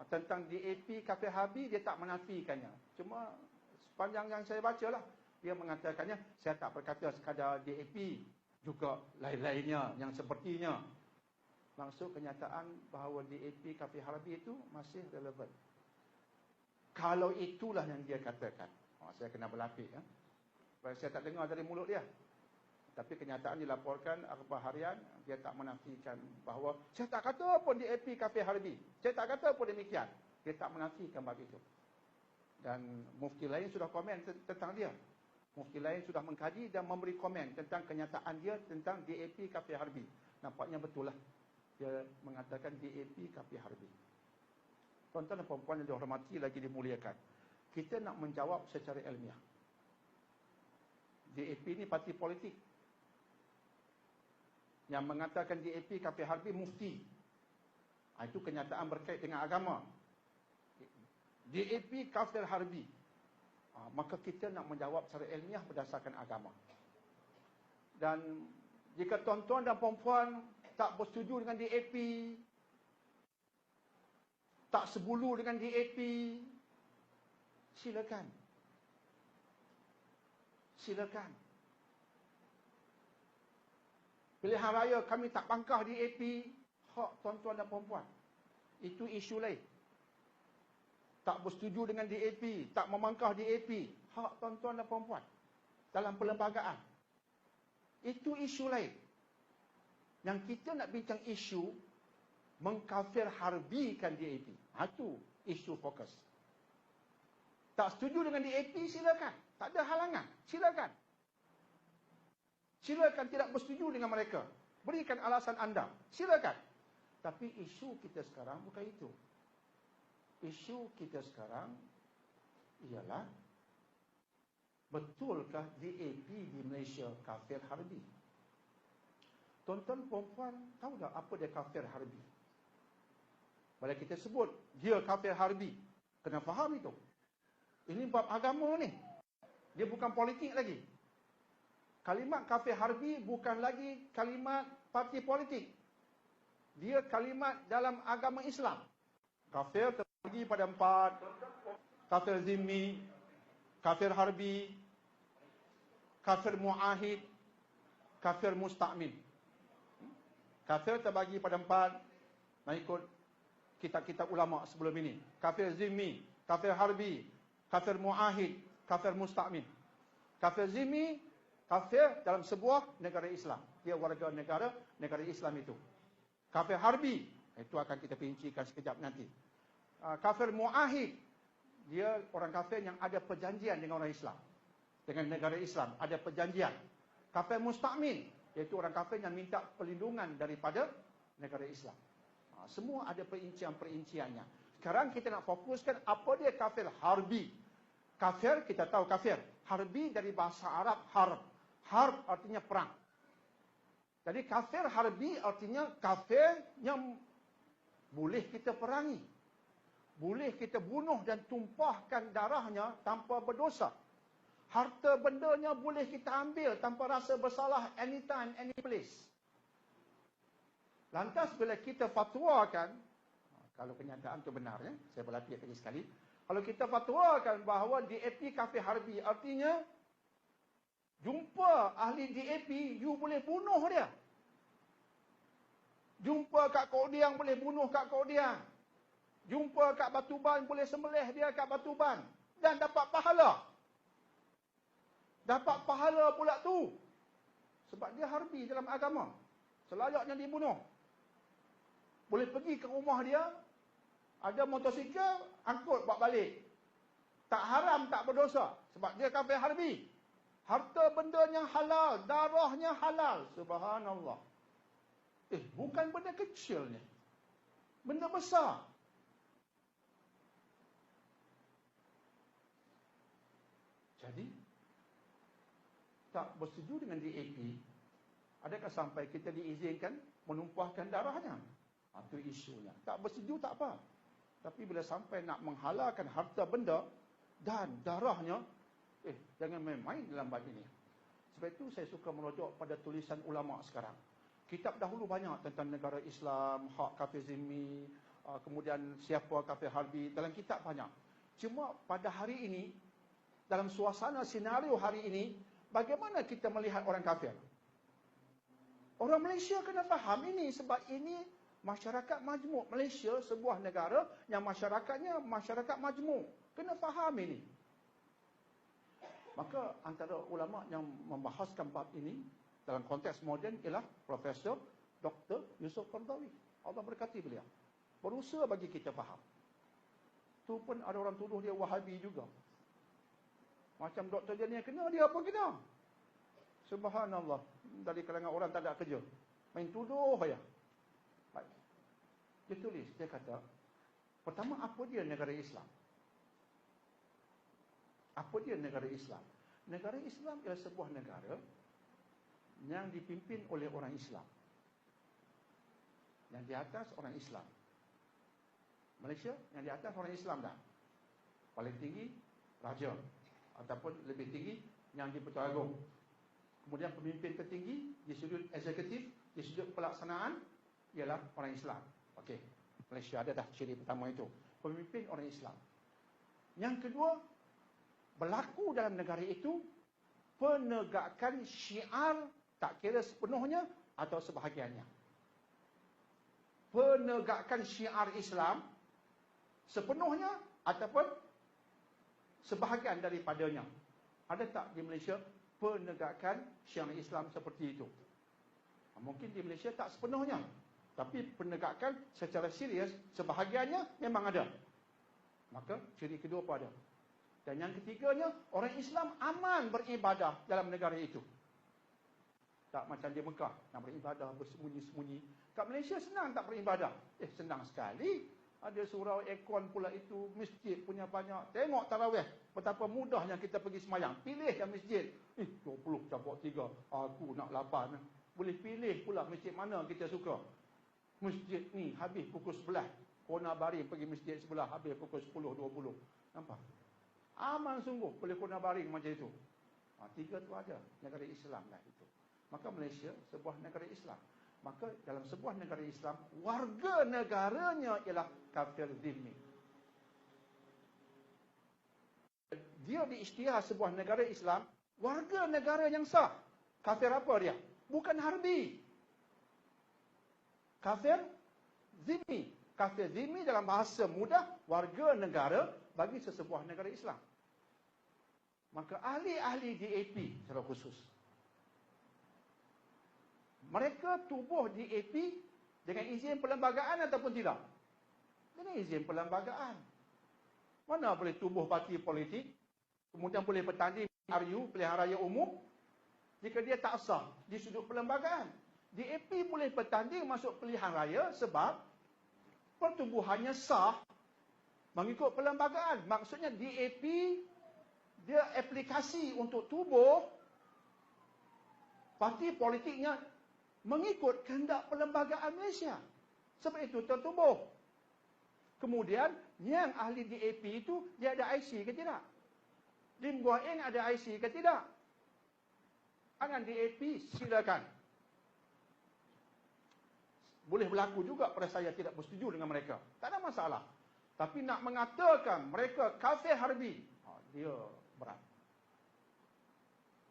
Ah, tentang DAP kafir harbi dia tak menafikannya. Cuma sepanjang yang saya baca lah dia mengatakannya saya tak berkata sekadar DAP juga lain-lainnya yang sepertinya. Maksud kenyataan bahawa DAP kafir harbi itu masih relevan. Kalau itulah yang dia katakan. Oh, saya kena berlapik. Ya. Saya tak dengar dari mulut dia. Tapi kenyataan dilaporkan akhbar harian, dia tak menafikan bahawa saya tak kata pun DAP kafir harbi. Saya tak kata pun demikian. Dia tak menafikan bab itu. Dan mufti lain sudah komen tentang dia. Mufti lain sudah mengkaji dan memberi komen tentang kenyataan dia tentang DAP kafir harbi. Nampaknya betul lah. Dia mengatakan DAP kafir harbi. Tuan-tuan dan puan-puan yang dihormati lagi dimuliakan. Kita nak menjawab secara ilmiah. DAP ni parti politik yang mengatakan DAP kafir harbi mufti. Ha, itu kenyataan berkait dengan agama. DAP kafir harbi. Ha, maka kita nak menjawab secara ilmiah berdasarkan agama. Dan jika tuan-tuan dan puan-puan tak bersetuju dengan DAP, tak sebulu dengan DAP, silakan. Silakan. Pilihan raya kami tak pangkah di AP. Hak tuan-tuan dan perempuan. Itu isu lain. Tak bersetuju dengan DAP. Tak memangkah DAP. Hak tuan-tuan dan perempuan. Dalam perlembagaan. Itu isu lain. Yang kita nak bincang isu. Mengkafir harbikan DAP. Itu isu fokus. Tak setuju dengan DAP silakan. Tak ada halangan. Silakan. Silakan tidak bersetuju dengan mereka. Berikan alasan anda. Silakan. Tapi isu kita sekarang bukan itu. Isu kita sekarang ialah betulkah DAP di Malaysia kafir harbi? Tonton perempuan tahu tak apa dia kafir harbi? Bila kita sebut dia kafir harbi, kena faham itu. Ini bab agama ni. Dia bukan politik lagi. Kalimat kafir harbi bukan lagi kalimat parti politik. Dia kalimat dalam agama Islam. Kafir terbagi pada empat. Kafir zimmi, kafir harbi, kafir muahid, kafir musta'min. Kafir terbagi pada empat. Mengikut kitab-kitab ulama sebelum ini. Kafir zimmi, kafir harbi, kafir muahid, kafir musta'min. Kafir zimmi kafir dalam sebuah negara Islam. Dia warga negara negara Islam itu. Kafir harbi, itu akan kita perincikan sekejap nanti. Ah, kafir muahid, dia orang kafir yang ada perjanjian dengan orang Islam. Dengan negara Islam, ada perjanjian. Kafir musta'min, iaitu orang kafir yang minta perlindungan daripada negara Islam. Ah, semua ada perincian-perinciannya. Sekarang kita nak fokuskan apa dia kafir harbi. Kafir, kita tahu kafir. Harbi dari bahasa Arab, harb. Harb artinya perang. Jadi kafir harbi artinya kafir yang boleh kita perangi. Boleh kita bunuh dan tumpahkan darahnya tanpa berdosa. Harta bendanya boleh kita ambil tanpa rasa bersalah anytime, any place. Lantas bila kita fatwakan, kalau kenyataan itu benar, ya, saya berlatih lagi sekali. Kalau kita fatwakan bahawa DAP kafir harbi artinya Jumpa ahli DAP, you boleh bunuh dia. Jumpa kat Kodiang boleh bunuh kat Kodiang. Jumpa kat Batuban boleh sembelih dia kat Batuban. Dan dapat pahala. Dapat pahala pula tu. Sebab dia harbi dalam agama. Selayaknya dibunuh. Boleh pergi ke rumah dia. Ada motosikal, angkut buat balik. Tak haram, tak berdosa. Sebab dia kafir harbi. Harta bendanya halal, darahnya halal. Subhanallah. Eh, bukan benda kecil ni. Benda besar. Jadi, tak bersetuju dengan DAP, adakah sampai kita diizinkan menumpahkan darahnya? Itu isunya. Tak bersetuju tak apa. Tapi bila sampai nak menghalalkan harta benda dan darahnya, Eh, jangan main-main dalam bab ini. Sebab itu saya suka merujuk pada tulisan ulama sekarang. Kitab dahulu banyak tentang negara Islam, hak kafir zimmi, uh, kemudian siapa kafir harbi dalam kitab banyak. Cuma pada hari ini dalam suasana senario hari ini bagaimana kita melihat orang kafir? Orang Malaysia kena faham ini sebab ini masyarakat majmuk. Malaysia sebuah negara yang masyarakatnya masyarakat majmuk. Kena faham ini. Maka antara ulama yang membahaskan bab ini dalam konteks moden ialah Profesor Dr. Yusuf Qardawi. Allah berkati beliau. Berusaha bagi kita faham. Tu pun ada orang tuduh dia wahabi juga. Macam doktor dia ni kena, dia apa kena? Subhanallah. Dari kalangan orang tak ada kerja. Main tuduh ya. Baik. Dia tulis, dia kata, pertama apa dia negara Islam? Apa dia negara Islam? Negara Islam ialah sebuah negara yang dipimpin oleh orang Islam. Yang di atas orang Islam. Malaysia yang di atas orang Islam dah. Paling tinggi raja ataupun lebih tinggi yang di Pertuan Agong. Kemudian pemimpin tertinggi di sudut eksekutif, di sudut pelaksanaan ialah orang Islam. Okey. Malaysia ada dah ciri pertama itu. Pemimpin orang Islam. Yang kedua, berlaku dalam negara itu penegakan syiar tak kira sepenuhnya atau sebahagiannya. Penegakan syiar Islam sepenuhnya ataupun sebahagian daripadanya. Ada tak di Malaysia penegakan syiar Islam seperti itu? Mungkin di Malaysia tak sepenuhnya. Tapi penegakan secara serius sebahagiannya memang ada. Maka ciri kedua pun ada. Dan yang ketiganya, orang Islam aman beribadah dalam negara itu. Tak macam di Mekah, nak beribadah bersembunyi-sembunyi. Kat Malaysia senang tak beribadah? Eh, senang sekali. Ada surau ekon pula itu, masjid punya banyak. Tengok tarawih, betapa mudahnya kita pergi semayang. Pilih yang masjid. Eh, 20 campur 3. Aku nak 8. Boleh pilih pula masjid mana kita suka. Masjid ni habis pukul 11. Kona baring pergi masjid sebelah habis pukul 10, 20. Nampak? Aman sungguh boleh kena baring macam itu. Ha, tiga tu ada negara Islam lah itu. Maka Malaysia sebuah negara Islam. Maka dalam sebuah negara Islam, warga negaranya ialah kafir zimmi. Dia diisytihar sebuah negara Islam, warga negara yang sah. Kafir apa dia? Bukan harbi. Kafir zimmi. Kafir zimmi dalam bahasa mudah, warga negara bagi sesebuah negara Islam. Maka ahli-ahli DAP secara khusus. Mereka tubuh DAP dengan izin perlembagaan ataupun tidak? Dengan izin perlembagaan. Mana boleh tubuh parti politik, kemudian boleh bertanding RU, pilihan raya umum, jika dia tak sah di sudut perlembagaan. DAP boleh bertanding masuk pilihan raya sebab pertubuhannya sah mengikut perlembagaan. Maksudnya DAP dia aplikasi untuk tubuh parti politiknya mengikut kehendak perlembagaan Malaysia. Sebab itu tertubuh. Kemudian yang ahli DAP itu dia ada IC ke tidak? Lim Gua Eng ada IC ke tidak? Anak DAP silakan. Boleh berlaku juga pada saya tidak bersetuju dengan mereka. Tak ada masalah. Tapi nak mengatakan mereka kafir harbi, ha, dia berat.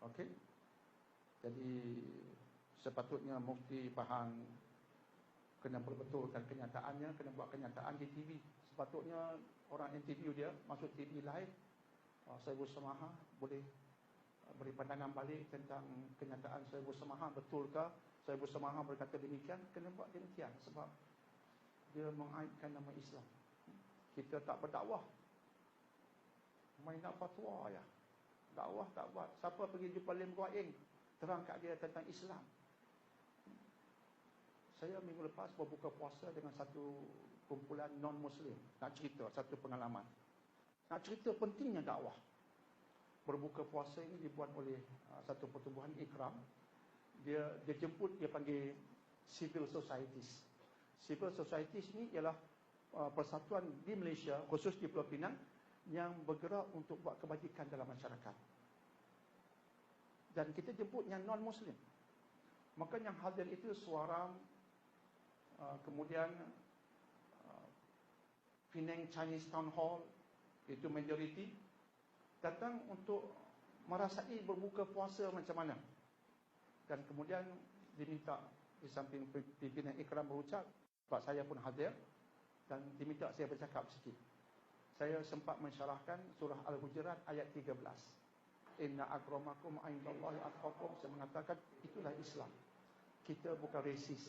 Okey. Jadi sepatutnya mufti faham kena berbetulkan kenyataannya, kena buat kenyataan di TV. Sepatutnya orang interview dia masuk TV live, uh, saya bersamaha boleh uh, beri pandangan balik tentang kenyataan saya bersamaha betulkah saya bersamaha berkata demikian kena buat demikian sebab dia mengaitkan nama Islam kita tak berdakwah main nak fatwa ya. Dakwah tak buat. Siapa pergi jumpa Lim Gua Eng, terang kat dia tentang Islam. Saya minggu lepas berbuka puasa dengan satu kumpulan non-Muslim. Nak cerita satu pengalaman. Nak cerita pentingnya dakwah. Berbuka puasa ini dibuat oleh uh, satu pertubuhan ikram. Dia dia jemput, dia panggil civil societies. Civil societies ini ialah uh, persatuan di Malaysia, khusus di Pulau Pinang, yang bergerak untuk buat kebajikan dalam masyarakat. Dan kita jemput yang non-Muslim. Maka yang hadir itu suara, uh, kemudian uh, Penang Chinese Town Hall, itu majoriti, datang untuk merasai berbuka puasa macam mana. Dan kemudian diminta di samping pimpinan ikram berucap, sebab saya pun hadir, dan diminta saya bercakap sikit. Saya sempat mensyarahkan surah Al-Hujurat ayat 13. Inna akramakum aindallahi atqakum. Saya mengatakan itulah Islam. Kita bukan resis.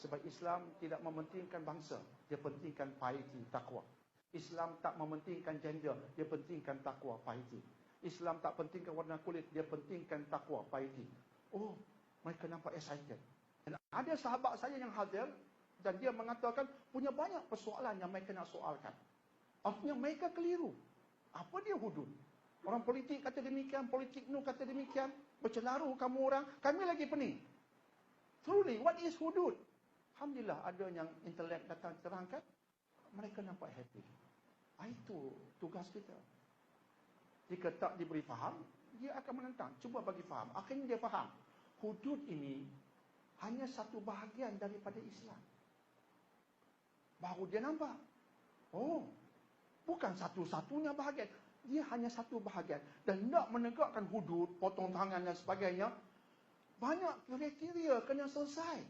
Sebab Islam tidak mementingkan bangsa. Dia pentingkan piety, takwa. Islam tak mementingkan gender. Dia pentingkan takwa, piety. Islam tak pentingkan warna kulit. Dia pentingkan takwa, piety. Oh, mereka nampak excited. Dan ada sahabat saya yang hadir dan dia mengatakan punya banyak persoalan yang mereka nak soalkan. Artinya mereka keliru. Apa dia hudud? Orang politik kata demikian, politik nu kata demikian. Bercelaru kamu orang, kami lagi pening. Truly, what is hudud? Alhamdulillah ada yang intelek datang terangkan. Mereka nampak happy. Ah, itu tugas kita. Jika tak diberi faham, dia akan menentang. Cuba bagi faham. Akhirnya dia faham. Hudud ini hanya satu bahagian daripada Islam. Baru dia nampak. Oh, Bukan satu-satunya bahagian. Dia hanya satu bahagian. Dan nak menegakkan hudud, potong tangan dan sebagainya, banyak kriteria kena selesai.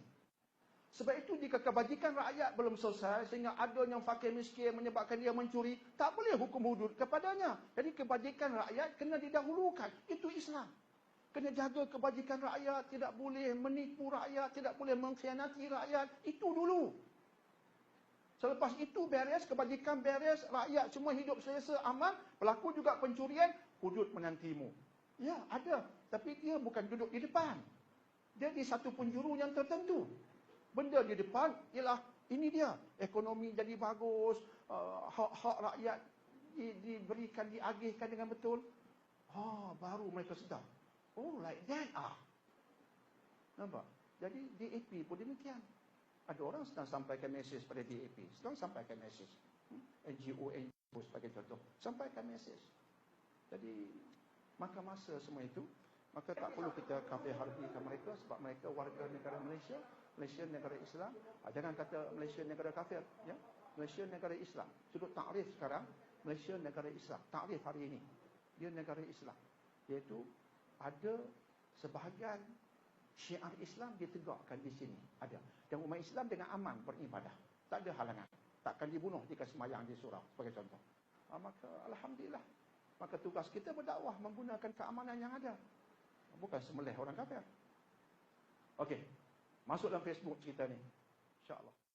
Sebab itu jika kebajikan rakyat belum selesai, sehingga ada yang fakir miskin menyebabkan dia mencuri, tak boleh hukum hudud kepadanya. Jadi kebajikan rakyat kena didahulukan. Itu Islam. Kena jaga kebajikan rakyat, tidak boleh menipu rakyat, tidak boleh mengkhianati rakyat. Itu dulu. Selepas itu beres, kebajikan beres, rakyat semua hidup selesa, aman, pelaku juga pencurian, hudud menantimu. Ya, ada. Tapi dia bukan duduk di depan. Dia di satu penjuru yang tertentu. Benda di depan ialah ini dia. Ekonomi jadi bagus, uh, hak-hak rakyat di, diberikan, diagihkan dengan betul. Ha, baru mereka sedar. Oh, like that ah. Nampak? Jadi DAP pun demikian. Ada orang sedang sampaikan mesej pada DAP. Sedang sampaikan mesej. Hmm? NGO, NGO sebagai contoh. Sampaikan mesej. Jadi, maka masa semua itu, maka tak perlu kita kafe harbikan mereka sebab mereka warga negara Malaysia. Malaysia negara Islam. Ah, jangan kata Malaysia negara kafir. Ya? Malaysia negara Islam. Sudut takrif sekarang, Malaysia negara Islam. Takrif hari ini. Dia negara Islam. Iaitu ada sebahagian syiar Islam ditegakkan di sini. Ada. Dan umat Islam dengan aman beribadah. Tak ada halangan. Takkan dibunuh jika semayang di surau. Sebagai contoh. Ha, maka Alhamdulillah. Maka tugas kita berdakwah menggunakan keamanan yang ada. Bukan semelih orang kafir. Okey. Masuk dalam Facebook cerita ni. InsyaAllah.